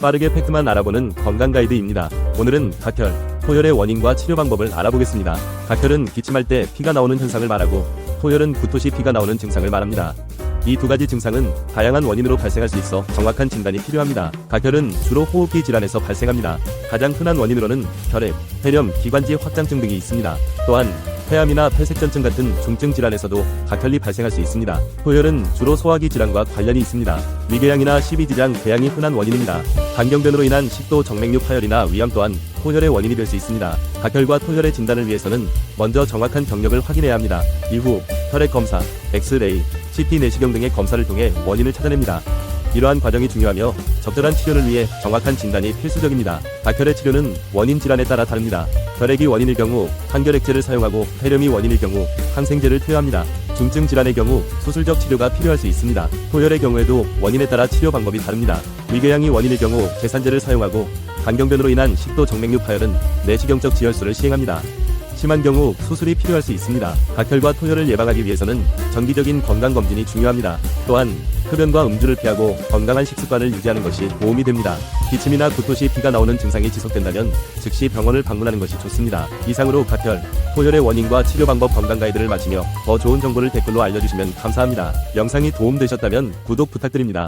빠르게 팩트만 알아보는 건강 가이드입니다. 오늘은 각혈, 토혈의 원인과 치료 방법을 알아보겠습니다. 각혈은 기침할 때 피가 나오는 현상을 말하고 토혈은 구토 시 피가 나오는 증상을 말합니다. 이 두 가지 증상은 다양한 원인으로 발생할 수 있어 정확한 진단이 필요합니다. 각혈은 주로 호흡기 질환에서 발생합니다. 가장 흔한 원인으로는 혈액, 폐렴, 기관지 확장증 등이 있습니다. 또한 폐암이나 폐색전증 같은 중증 질환에서도 각혈이 발생할 수 있습니다. 토혈은 주로 소화기 질환과 관련이 있습니다. 위궤양이나 십이지장, 궤양이 흔한 원인입니다. 간경변으로 인한 식도 정맥류 파열이나 위암 또한 토혈의 원인이 될 수 있습니다. 각혈과 토혈의 진단을 위해서는 먼저 정확한 경력을 확인해야 합니다. 이후 혈액 검사, 엑스레이, CT 내시경 등의 검사를 통해 원인을 찾아냅니다. 이러한 과정이 중요하며 적절한 치료를 위해 정확한 진단이 필수적입니다. 각혈의 치료는 원인 질환에 따라 다릅니다. 혈액이 원인일 경우 항결액제를 사용하고 폐렴이 원인일 경우 항생제를 투여합니다. 중증 질환의 경우 수술적 치료가 필요할 수 있습니다. 토혈의 경우에도 원인에 따라 치료 방법이 다릅니다. 위궤양이 원인일 경우 계산제를 사용하고 간경변으로 인한 식도 정맥류 파열은 내시경적 지혈술을 시행합니다. 심한 경우 수술이 필요할 수 있습니다. 각혈과 토혈을 예방하기 위해서는 정기적인 건강 검진이 중요합니다. 또한 흡연과 음주를 피하고 건강한 식습관을 유지하는 것이 도움이 됩니다. 기침이나 구토 시 피가 나오는 증상이 지속된다면 즉시 병원을 방문하는 것이 좋습니다. 이상으로 각혈, 토혈의 원인과 치료 방법 건강 가이드를 마치며 더 좋은 정보를 댓글로 알려주시면 감사합니다. 영상이 도움되셨다면 구독 부탁드립니다.